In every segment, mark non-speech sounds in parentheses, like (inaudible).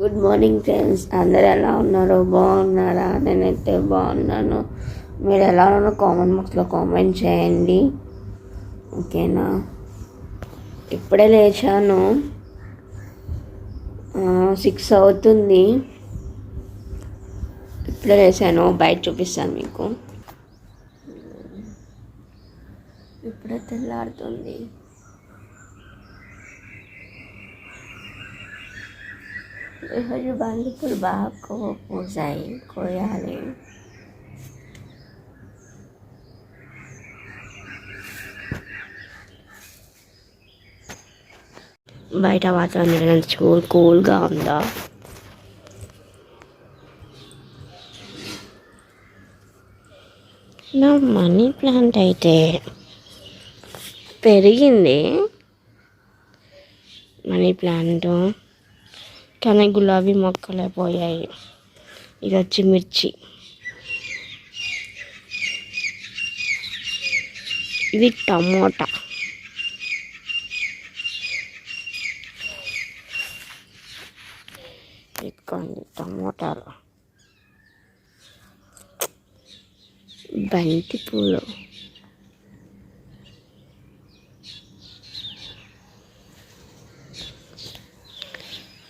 Good morning friends అందరు ఎలా ఉన్నారు? బాగున్నారా? నేనైతే బాగున్నాను. మీరు ఎలా ఉన్నారో? కామెంట్ బాక్స్లో కామెంట్ చేయండి. ఓకేనా? ఇప్పుడే లేచాను. సిక్స్ అవుతుంది. ఇప్పుడే లేచాను. బయట చూపిస్తాను మీకు. ఇప్పుడే తెల్లారుతుంది. ఈరోజు బంతిపూలు బాగా పూసాయి కోయాలి బయట వాతావరణం కూల్ కూల్గా ఉందా నా మనీ ప్లాంట్ అయితే పెరిగింది మనీ ప్లాంట్ కానీ గులాబీ మొక్కలే పోయాయి. ఇది వచ్చి మిర్చి. ఇది టమోటా. ఇదిగోండి టమోటాలు. బంతి పూలు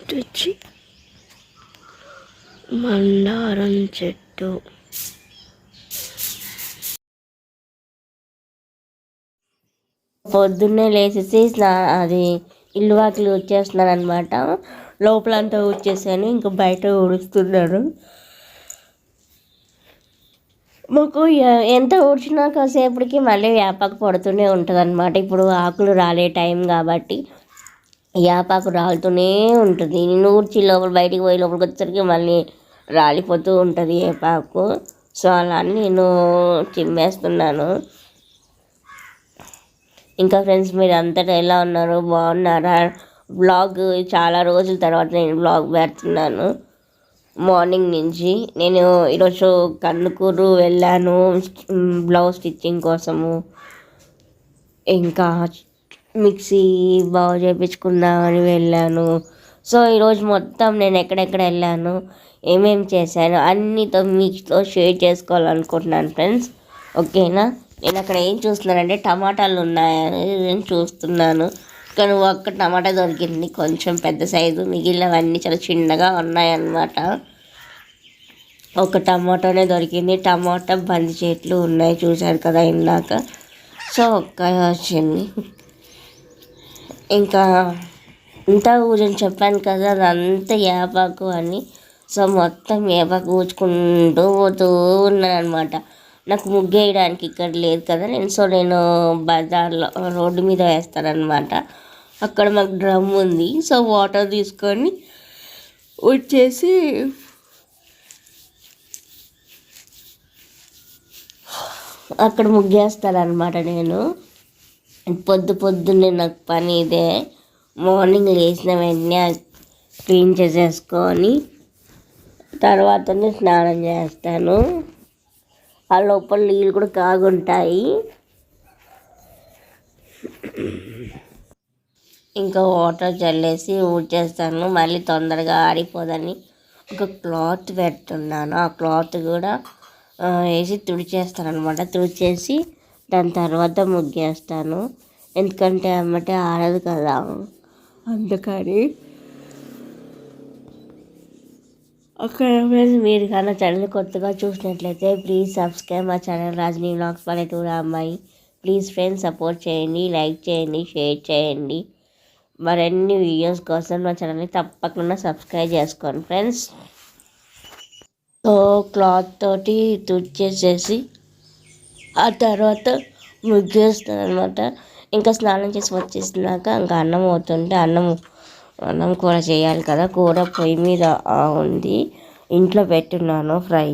ఇది వచ్చి మందారం చెట్టు. పొద్దున్నే లేచేసి స్నా అది ఇల్లు వాకిలు వచ్చేస్తున్నాను అనమాట లోపలంతా వచ్చేసాను ఇంకా బయట ఊడుస్తున్నాను మాకు ఎంత ఊడ్చినా కాసేపటికి మళ్ళీ వేపాకు పడుతూనే ఉంటుంది అనమాట ఇప్పుడు ఆకులు రాలే టైం కాబట్టి. యాపాకు రాలుతూనే ఉంటుంది. నేను ఊర్చి లోపల బయటికి పోయి లోపలికి వచ్చేసరికి మళ్ళీ రాలిపోతూ ఉంటుంది ఏపాకు సో అలా అని నేను చిమ్మేస్తున్నాను ఇంకా ఫ్రెండ్స్ మీరు అంతటా ఎలా ఉన్నారు? బాగున్నారా? బ్లాగ్ చాలా రోజుల తర్వాత నేను బ్లాగ్ పెడుతున్నాను. మార్నింగ్ నుంచి నేను ఈరోజు కందుకూరు వెళ్ళాను. బ్లౌజ్ స్టిచ్చింగ్ కోసము. ఇంకా మిక్సీ బాగు చేయించుకుందామని వెళ్ళాను. సో ఈరోజు మొత్తం నేను ఎక్కడెక్కడ వెళ్ళాను ఏమేమి చేశాను అన్నితో మీతో షేర్ చేసుకోవాలనుకుంటున్నాను ఫ్రెండ్స్. ఓకేనా? నేను అక్కడ ఏం చూస్తున్నానంటే టమాటాలు ఉన్నాయని నేను చూస్తున్నాను. కానీ ఒక్క టమాటా దొరికింది కొంచెం పెద్ద సైజు మిగిలినవన్నీ చాలా చిన్నగా ఉన్నాయన్నమాట. ఒక టమాటానే దొరికింది. టమాటా బంది చెట్లు ఉన్నాయి చూశారు కదా ఇందాక. సో ఒక్క వచ్చింది ఇంకా ఇంత ఊజని చెప్పాను కదా అదంతా ఏపాకు అని. సో మొత్తం ఏపాకు ఊచుకుంటూ పోతూ ఉన్నాను అనమాట నాకు ముగ్గు వేయడానికి ఇక్కడ లేదు కదా నేను సో నేను బజార్లో రోడ్డు మీద వేస్తానమాట అక్కడ మాకు డ్రమ్ ఉంది సో వాటర్ తీసుకొని వచ్చేసి అక్కడ ముగ్గేస్తానమాట నేను. పొద్దు పొద్దున్నే నాకు పని ఇదే. మార్నింగ్ లేచిన వెంటనే క్లీన్ చేసేసుకొని తర్వాతనే స్నానం చేస్తాను. ఆ లోపల నీళ్ళు కూడా కాగుంటాయి. ఇంకా వాటర్ చల్లేసి ఊడ్చేస్తాను. మళ్ళీ తొందరగా ఆరిపోదని ఒక క్లాత్ పెడుతున్నాను ఆ క్లాత్ కూడా వేసి తుడిచేస్తాను అనమాట తుడిచేసి దాని తర్వాత ముగ్గేస్తాను. ఎందుకంటే అమ్మటే ఆడదు కదా. అందుకని ఓకే ఫ్రెండ్స్ మీరు కన్నా ఛానల్ కొత్తగా చూసినట్లయితే ప్లీజ్ సబ్స్క్రైబ్ మా ఛానల్ రాజనీ బ్లాగ్స్ పల్లెటూరు అమ్మాయి. ప్లీజ్ ఫ్రెండ్స్ సపోర్ట్ చేయండి లైక్ చేయండి షేర్ చేయండి. మరిన్ని వీడియోస్ కోసం మా ఛానల్ని తప్పకుండా సబ్స్క్రైబ్ చేసుకోండి ఫ్రెండ్స్. సో క్లాత్ తోటి తుడిచేసేసి ఆ తర్వాత ముగ్గేస్తారు అనమాట ఇంకా స్నానం చేసి వచ్చేసినాక ఇంకా అన్నం అవుతుంటే అన్నం అన్నం కూర చేయాలి కదా. కూర పొయ్యి మీద ఉంది. ఇంట్లో పెట్టున్నాను ఫ్రై.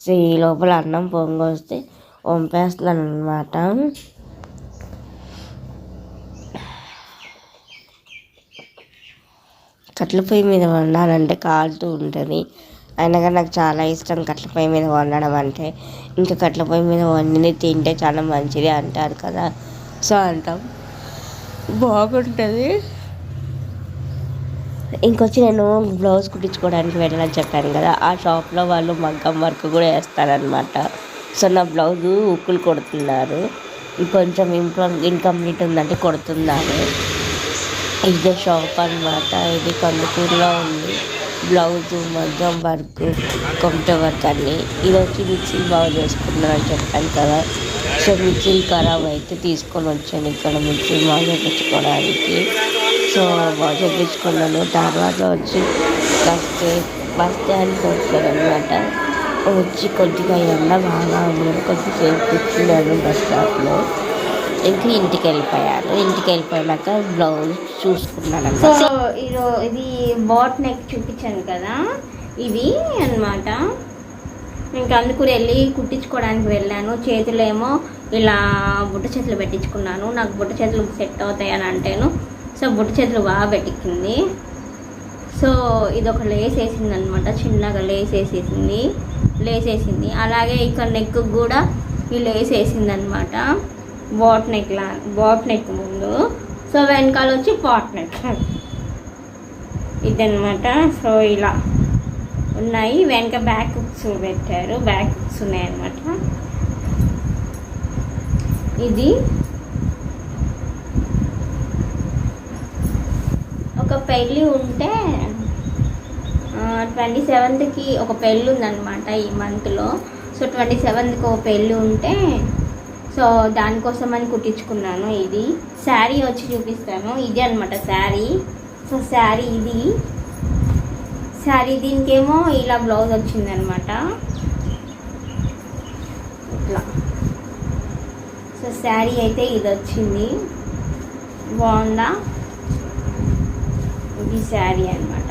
సో ఈ లోపల అన్నం పొంగొస్తే వంపేస్తున్నాను అనమాట కట్ల పొయ్యి మీద వండాలంటే కాలుతూ ఉంటుంది. అయినా కానీ నాకు చాలా ఇష్టం కట్ల పొయ్యి మీద వండడం అంటే. ఇంకా కట్ల పొయ్యి మీద వండిని తింటే చాలా మంచిది అంటారు కదా. సో అంటాం. బాగుంటుంది. ఇంకొచ్చి నేను బ్లౌజ్ కుట్టించుకోవడానికి వెళ్ళాలని చెప్పాను కదా. ఆ షాప్లో వాళ్ళు మగ్గం వర్క్ కూడా వేస్తారనమాట సో నా బ్లౌజ్ ఉక్కులు కొడుతున్నారు. కొంచెం ఇంప్రూ ఇన్కంప్లీట్ ఉందంటే కొడుతున్నారు. ఇదే షాప్ అనమాట ఇది కందుకూరులో ఉంది. బ్లౌజ్ మగ్గం వర్క్ కొమట వర్క్ అన్ని. ఇది వచ్చి మిక్సీ బాగా చేసుకున్నాను అని చెప్పాను కదా. సో మిక్సీ ఖరాబ్ అయితే తీసుకొని వచ్చాను ఇక్కడ మిక్సీ బాగా చేయించుకోవడానికి సో బాగా చేయించుకున్నాను తర్వాత వచ్చి బస్తే బస్ స్టాండ్కి వచ్చాను అనమాట వచ్చి కొద్దిగా ఎండ బాగా ఉన్నాను కొద్దిసేపు కూర్చున్నాను బస్ స్టాప్లో. ఇంకా ఇంటికి వెళ్ళిపోయాను ఇంటికి వెళ్ళిపోయాక బ్లౌజ్ చూసుకున్నాను సో ఇది ఇది బాట్ నెక్ చూపించాను కదా? ఇది అన్నమాట. ఇంకా అందుకు వెళ్ళి కుట్టించుకోవడానికి వెళ్ళాను. చేతులు ఏమో ఇలా బుట్ట చేతులు పెట్టించుకున్నాను. నాకు బుట్ట చేతులు సెట్ అవుతాయి అని అంటేను సో బుట్ట చేతులు బాగా పెట్టింది. సో ఇది ఒక లేస్ వేసింది అనమాట చిన్నగా లేస్ వేసేసింది. లేస్ వేసింది. అలాగే ఇక్కడ నెక్ కూడా ఈ లేస్ వేసింది అనమాట బాట్ నెక్ లా బాట్ నెక్ ముందు. సో వెనకాల వచ్చి పాట్ నెక్. ఇదన్నమాట. సో ఇలా ఉన్నాయి. వెనక బ్యాక్ హుక్స్ పెట్టారు. బ్యాక్ హుక్స్ ఉన్నాయన్నమాట. ఇది ఒక పెళ్ళి ఉంటే ట్వంటీ సెవెంత్కి ఒక పెళ్ళి ఉందన్నమాట ఈ మంత్లో. సో ట్వంటీ సెవెంత్కి ఒక పెళ్ళి ఉంటే సో దానికోసం అని కుట్టించుకున్నాను ఇది. శారీ వచ్చి చూపిస్తాను. ఇది అనమాట శారీ. సో శారీ ఇది. శారీ దీనికేమో ఇలా బ్లౌజ్ వచ్చిందనమాట ఇట్లా. సో శారీ అయితే ఇది వచ్చింది. బాగుందా? ఇది శారీ అనమాట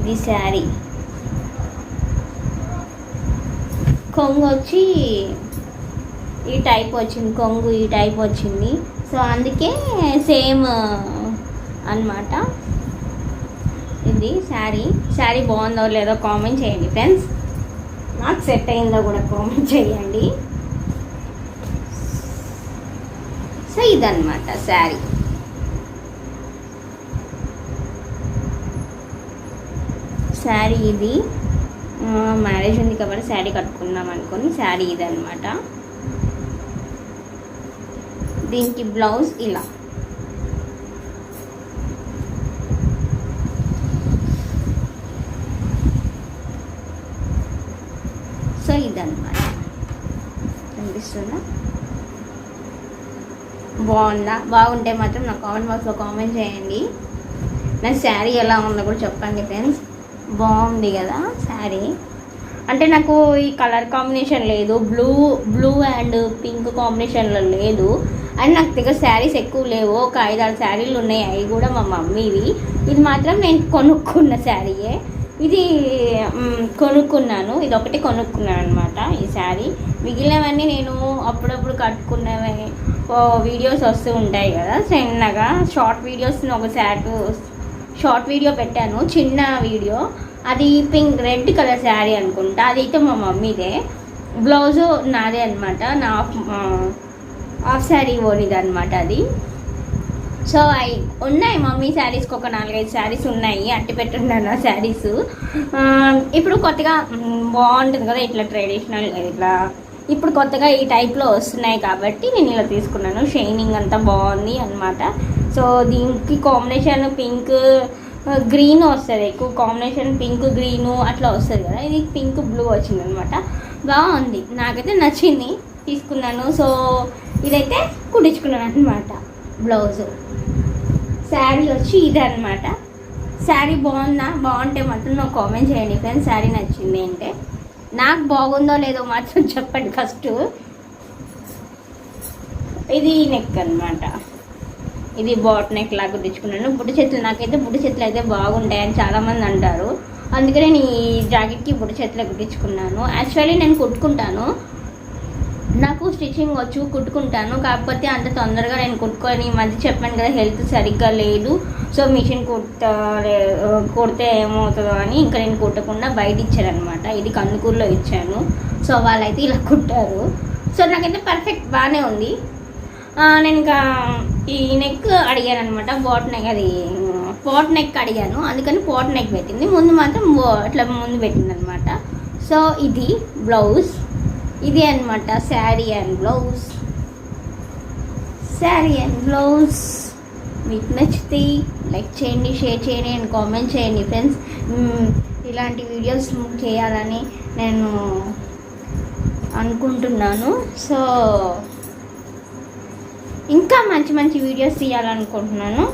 ఇది శారీ. కొంగు వచ్చి ఈ టైప్ వచ్చింది కొంగు ఈ టైప్ వచ్చింది. సో అందుకే సేమ్ అన్నమాట. ఇది శారీ. శారీ బాగుందో లేదో కామెంట్ చేయండి ఫ్రెండ్స్. నాకు సెట్ అయిందో కూడా కామెంట్ చేయండి. సో ఇదన్నమాట శారీ. శారీ ఇది. మ్యారేజ్ ఉంది కాబట్టి శారీ కట్టుకుందాం అనుకుని శారీ ఇది అనమాట దీనికి బ్లౌజ్ ఇలా. సో ఇదన్నమాట. కనిపిస్తుందా? బాగుందా? బాగుంటే మాత్రం నా కామెంట్ బాక్స్లో కామెంట్ చేయండి. నా శారీ ఎలా ఉందో కూడా చెప్పండి ఫ్రెండ్స్. బాగుంది కదా శారీ. అంటే నాకు ఈ కలర్ కాంబినేషన్ లేదు. బ్లూ బ్లూ అండ్ పింక్ కాంబినేషన్లో లేదు. అండ్ నాకు దగ్గర శారీస్ ఎక్కువ లేవు. ఒక ఐదు ఆరు శారీలు ఉన్నాయి. అవి కూడా మా మమ్మీవి. ఇది మాత్రం నేను కొనుక్కున్న శారీయే. ఇది కొనుక్కున్నాను. ఇది ఒకటి కొనుక్కున్నాను అనమాట ఈ శారీ. మిగిలినవన్నీ నేను అప్పుడప్పుడు కట్టుకున్నవి వీడియోస్ వస్తూ ఉంటాయి కదా. చిన్నగా షార్ట్ వీడియోస్ ఒక శారీ షార్ట్ వీడియో పెట్టాను. చిన్న వీడియో. అది పింక్ రెడ్ కలర్ శారీ అనుకుంటా. అది అయితే మా మమ్మీదే. బ్లౌజు నాదే అనమాట నా హాఫ్ శారీ ఓనిది అనమాట అది. సో అవి ఉన్నాయి మమ్మీ శారీస్కి ఒక నాలుగైదు శారీస్ ఉన్నాయి అట్టి పెట్టున్నాను ఆ శారీస్ ఇప్పుడు కొత్తగా బాగుంటుంది కదా ఇట్లా ట్రెడిషనల్ ఇట్లా ఇప్పుడు కొత్తగా ఈ టైప్లో వస్తున్నాయి కాబట్టి నేను ఇలా తీసుకున్నాను. షైనింగ్ అంతా బాగుంది అనమాట సో దీనికి కాంబినేషన్ పింక్ గ్రీన్ వస్తుంది ఎక్కువ. కాంబినేషన్ పింక్ గ్రీను అట్లా వస్తుంది కదా. ఇది పింక్ బ్లూ వచ్చింది అనమాట బాగుంది. నాకైతే నచ్చింది తీసుకున్నాను. సో ఇదైతే కుట్టించుకున్నాను అనమాట బ్లౌజ్. శారీ వచ్చి ఇది అనమాట శారీ బాగుందా? బాగుంటే మాత్రం నాకు కామెంట్ చేయండి ఫ్రెండ్స్. శారీ నచ్చింది అంటే. నాకు బాగుందో లేదో మాత్రం (laughs) చెప్పండి ఫస్ట్. ఇది నెక్ అనమాట ఇది బాట్ నెక్ లాగా కుట్టించుకున్నాను. బుడ్డ చేతులు నాకైతే బుడ్డ చేతులు అయితే బాగుంటాయని చాలామంది అంటారు. అందుకే నేను ఈ జాకెట్కి బుడ్డ చేతులు కుట్టించుకున్నాను. యాక్చువల్లీ నేను కుట్టుకుంటాను. నాకు స్టిచ్చింగ్ వచ్చు కుట్టుకుంటాను. కాకపోతే అంత తొందరగా నేను కుట్టుకొని మధ్య చెప్పాను కదా హెల్త్ సరిగ్గా లేదు. సో మిషన్ కుట్ట కుడితే ఏమవుతుందో అని ఇంకా నేను కుట్టకుండా బయట ఇచ్చారనమాట. ఇది కందుకూరులో ఇచ్చాను. సో వాళ్ళైతే ఇలా కుట్టారు. సో నాకైతే పర్ఫెక్ట్ బాగానే ఉంది. నేను ఇంకా ఈ నెక్ అడిగాను అనమాట బాట్ నెక్ అది పాట్ నెక్ అడిగాను. అందుకని పాట్ నెక్ పెట్టింది. ముందు మాత్రం అట్లా ముందు పెట్టింది అనమాట సో ఇది బ్లౌజ్ ఇది అన్నమాట sari and blouse. Sari and blouse. మీకు నచ్చితే లైక్ చేయండి షేర్ చేయండి అండ్ కామెంట్ చేయండి ఫ్రెండ్స్. ఇలాంటి వీడియోస్ చేయాలని నేను అనుకుంటున్నాను. సో ఇంకా మంచి మంచి వీడియోస్ తీయాలనుకుంటున్నాను.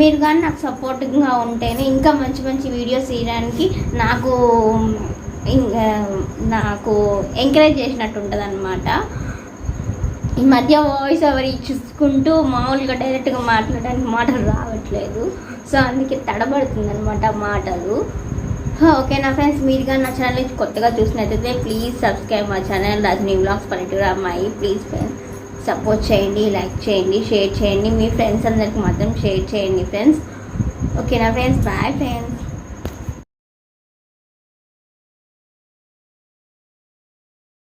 మీరు కానీ నాకు సపోర్టింగ్గా ఉంటేనే ఇంకా మంచి మంచి వీడియోస్ తీయడానికి నాకు ఇంకా నాకు ఎంకరేజ్ చేసినట్టు ఉంటుంది అనమాట ఈ మధ్య వాయిస్ ఓవర్ చూసుకుంటూ మామూలుగా డైరెక్ట్గా మాట్లాడడానికి మాటలు రావట్లేదు. సో అందుకే తడబడుతుంది అనమాట మాటలు. ఓకే నా ఫ్రెండ్స్? మీరు కానీ నా ఛానల్ కొత్తగా చూసినట్టయితే ప్లీజ్ సబ్స్క్రైబ్ మా ఛానల్ రజనీ బ్లాగ్స్ పల్లెటూరు అమ్మాయి ప్లీజ్ ఫ్రెండ్స్ సపోర్ట్ చేయండి లైక్ చేయండి షేర్ చేయండి. మీ ఫ్రెండ్స్ అందరికి మాత్రం షేర్ చేయండి ఫ్రెండ్స్ ఓకే నా ఫ్రెండ్స్? Bye friends